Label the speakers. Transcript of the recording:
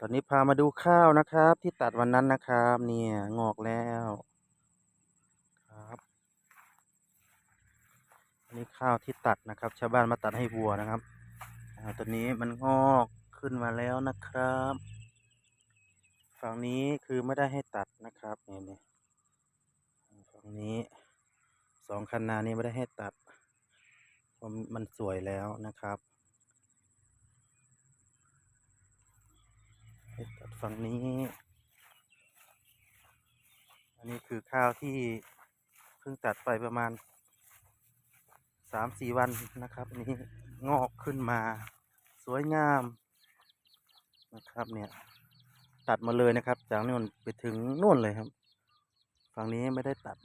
Speaker 1: ตอนนี้พามาดูข้าวนะครับ ที่ตัดวันนั้นนะครับ เนี่ยงอกแล้วครับนนี้ข้าวที่ตัดนะครับ ชาวบ้านมาตัดให้วัวนะครับตอนนี้มันงอกขึ้นมาแล้วนะครับ ฝั่งนี้คือไม่ได้ให้ตัดนะครับเนี่ยเนี่ยฝั่งนี้สองคันนานี้ไม่ได้ให้ตัดเพราะมันสวยแล้วนะครับ ให้ตัด ฝั่งนี้ อันนี้คือข้าวที่เพิ่งตัดไปประมาณสามสี่วันนะครับนนี้งอกขึ้นมา สวยงามนะครับเนี่ยตัดมาเลยนะครับ จากนู่นไปถึงนู่นเลยครับ ฝั่งนี้ไม่ได้ตัด